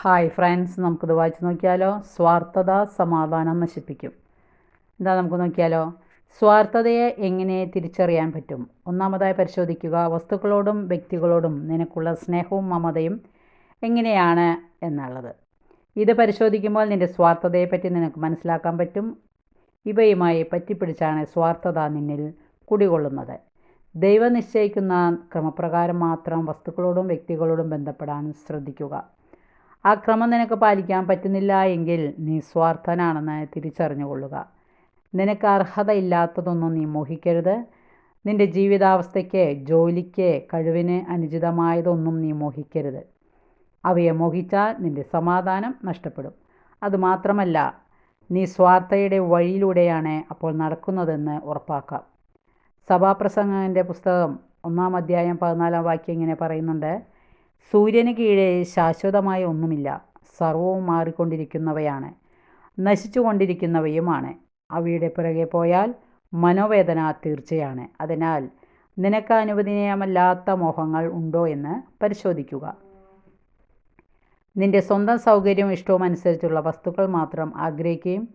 Hi friends നമുക്കിത് വായിച്ചു നോക്കിയാലോ? സ്വാർത്ഥത സമാധാനം നശിപ്പിക്കും. എന്താ നമുക്ക് നോക്കിയാലോ? സ്വാർത്ഥതയെ എങ്ങനെ തിരിച്ചറിയാൻ പറ്റും? ഒന്നാമതായി പരിശോധിക്കുക. വസ്തുക്കളോടും വ്യക്തികളോടും നിനക്കുള്ള സ്നേഹവും മമതയും എങ്ങനെയാണ് എന്നുള്ളത്. ഇത് പരിശോധിക്കുമ്പോൾ നിന്റെ സ്വാർത്ഥതയെപ്പറ്റി നിനക്ക് മനസ്സിലാക്കാൻ പറ്റും. ഇവയുമായി പറ്റിപ്പിടിച്ചാണ് സ്വാർത്ഥത നിന്നിൽ കുടികൊള്ളുന്നത്. ദൈവം നിശ്ചയിക്കുന്ന ക്രമപ്രകാരം മാത്രം വസ്തുക്കളോടും വ്യക്തികളോടും ബന്ധപ്പെടാൻ ശ്രദ്ധിക്കുക. ആ ക്രമം നിനക്ക് പാലിക്കാൻ പറ്റുന്നില്ല എങ്കിൽ നീ സ്വാർത്ഥനാണെന്ന് തിരിച്ചറിഞ്ഞുകൊള്ളുക. നിനക്ക് അർഹതയില്ലാത്തതൊന്നും നീ മോഹിക്കരുത്. നിന്റെ ജീവിതാവസ്ഥയ്ക്ക് ജോലിക്ക് കഴിവിന് അനുചിതമായതൊന്നും നീ മോഹിക്കരുത്. അവയെ മോഹിച്ചാൽ നിന്റെ സമാധാനം നഷ്ടപ്പെടും. അതുമാത്രമല്ല നീ സ്വാർത്ഥയുടെ വഴിയിലൂടെയാണ് അപ്പോൾ നടക്കുന്നതെന്ന് ഉറപ്പാക്കാം. സഭാപ്രസംഗന്റെ പുസ്തകം ഒന്നാം അധ്യായം പതിനാലാം വാക്യം ഇങ്ങനെ പറയുന്നുണ്ട്. സൂര്യന് കീഴെ ശാശ്വതമായ ഒന്നുമില്ല. സർവവും മാറിക്കൊണ്ടിരിക്കുന്നവയാണ്. നശിച്ചുകൊണ്ടിരിക്കുന്നവയുമാണ്. അവയുടെ പിറകെ പോയാൽ മനോവേദന തീർച്ചയാണ്. അതിനാൽ നിനക്ക് അനുവദനീയമല്ലാത്ത മോഹങ്ങൾ ഉണ്ടോ എന്ന് പരിശോധിക്കുക. നിന്റെ സ്വന്തം സൗകര്യവും ഇഷ്ടവും അനുസരിച്ചുള്ള വസ്തുക്കൾ മാത്രം ആഗ്രഹിക്കുകയും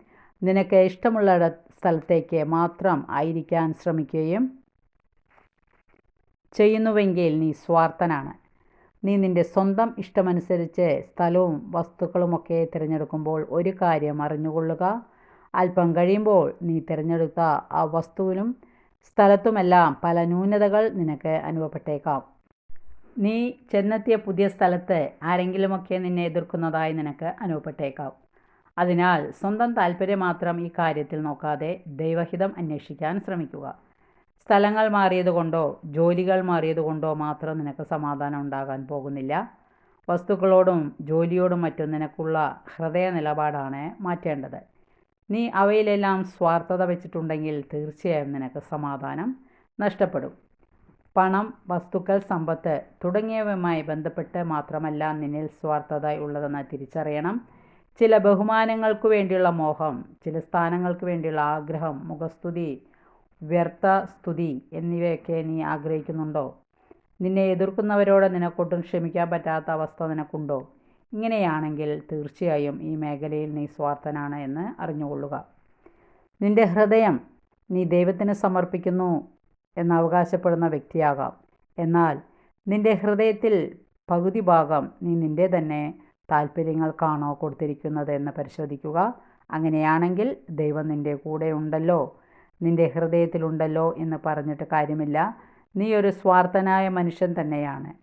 നിനക്ക് ഇഷ്ടമുള്ള സ്ഥലത്തേക്ക് മാത്രം ആയിരിക്കാൻ ശ്രമിക്കുകയും ചെയ്യുന്നുവെങ്കിൽ നീ സ്വാർത്ഥനാണ്. നീ നിന്റെ സ്വന്തം ഇഷ്ടമനുസരിച്ച് സ്ഥലവും വസ്തുക്കളുമൊക്കെ തിരഞ്ഞെടുക്കുമ്പോൾ ഒരു കാര്യം അറിഞ്ഞുകൊള്ളുക. അല്പം കഴിയുമ്പോൾ നീ തിരഞ്ഞെടുത്ത ആ വസ്തുവിനും സ്ഥലത്തുമെല്ലാം പല ന്യൂനതകൾ നിനക്ക് അനുഭവപ്പെട്ടേക്കാം. നീ ചെന്നെത്തിയ പുതിയ സ്ഥലത്ത് ആരെങ്കിലുമൊക്കെ നിന്നെ എതിർക്കുന്നതായി നിനക്ക് അനുഭവപ്പെട്ടേക്കാം. അതിനാൽ സ്വന്തം താല്പര്യം മാത്രം ഈ കാര്യത്തിൽ നോക്കാതെ ദൈവഹിതം അന്വേഷിക്കാൻ ശ്രമിക്കുക. സ്ഥലങ്ങൾ മാറിയതുകൊണ്ടോ ജോലികൾ മാറിയതുകൊണ്ടോ മാത്രം നിനക്ക് സമാധാനം ഉണ്ടാകാൻ പോകുന്നില്ല. വസ്തുക്കളോടും ജോലിയോടും മറ്റും നിനക്കുള്ള ഹൃദയ നിലപാടാണ് മാറ്റേണ്ടത്. നീ അവയിലെല്ലാം സ്വാർത്ഥത വെച്ചിട്ടുണ്ടെങ്കിൽ തീർച്ചയായും നിനക്ക് സമാധാനം നഷ്ടപ്പെടും. പണം വസ്തുക്കൾ സമ്പത്ത് തുടങ്ങിയവയുമായി ബന്ധപ്പെട്ട് മാത്രമല്ല നിന്നിൽ സ്വാർത്ഥത ഉള്ളതെന്ന് തിരിച്ചറിയണം. ചില ബഹുമാനങ്ങൾക്ക് വേണ്ടിയുള്ള മോഹം ചില സ്ഥാനങ്ങൾക്ക് വേണ്ടിയുള്ള ആഗ്രഹം മുഖസ്തുതി വ്യർത്ഥ സ്തുതി എന്നിവയൊക്കെ നീ ആഗ്രഹിക്കുന്നുണ്ടോ? നിന്നെ എതിർക്കുന്നവരോട് നിനക്കൊട്ടും ക്ഷമിക്കാൻ പറ്റാത്ത അവസ്ഥ നിനക്കുണ്ടോ? ഇങ്ങനെയാണെങ്കിൽ തീർച്ചയായും ഈ മേഖലയിൽ നീ സ്വാർത്ഥനാണ് എന്ന് അറിഞ്ഞുകൊള്ളുക. നിന്റെ ഹൃദയം നീ ദൈവത്തിന് സമർപ്പിക്കുന്നു എന്ന് അവകാശപ്പെടുന്ന വ്യക്തിയാകാം. എന്നാൽ നിന്റെ ഹൃദയത്തിൽ പകുതി ഭാഗം നീ നിന്റെ തന്നെ താല്പര്യങ്ങൾക്കാണോ കൊടുത്തിരിക്കുന്നത് എന്ന് പരിശോധിക്കുക. അങ്ങനെയാണെങ്കിൽ ദൈവം നിന്റെ കൂടെ ഉണ്ടല്ലോ. നിന്റെ ഹൃദയത്തിലുണ്ടല്ലോ എന്ന് പറഞ്ഞിട്ട് കാര്യമില്ല. നീ ഒരു സ്വാർത്ഥനായ മനുഷ്യൻ തന്നെയാണ്.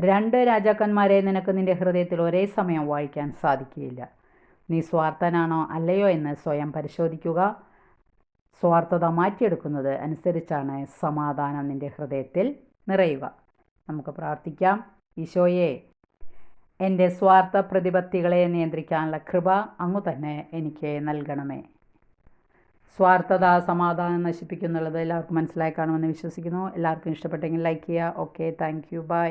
രണ്ട് രാജാക്കന്മാരെ നിനക്ക് നിന്റെ ഹൃദയത്തിൽ ഒരേ സമയം വായിക്കാൻ സാധിക്കുകയില്ല. നീ സ്വാർത്ഥനാണോ അല്ലയോ എന്ന് സ്വയം പരിശോധിക്കുക. സ്വാർത്ഥത മാറ്റിയെടുക്കുന്നത് അനുസരിച്ചാണ് സമാധാനം നിന്റെ ഹൃദയത്തിൽ നിറയുക. നമുക്ക് പ്രാർത്ഥിക്കാം. ഈശോയെ എന്റെ സ്വാർത്ഥ പ്രതിപത്തികളെ നിയന്ത്രിക്കാനുള്ള കൃപ അങ്ങു തന്നെ എനിക്ക് നൽകണമേ. സ്വാർത്ഥത സമാധാനം നശിപ്പിക്കുന്നുള്ളത് എല്ലാവർക്കും മനസ്സിലായി കാണുമെന്ന് വിശ്വസിക്കുന്നു. എല്ലാവർക്കും ഇഷ്ടപ്പെട്ടെങ്കിൽ ലൈക്ക് ചെയ്യുക. Okay thank you by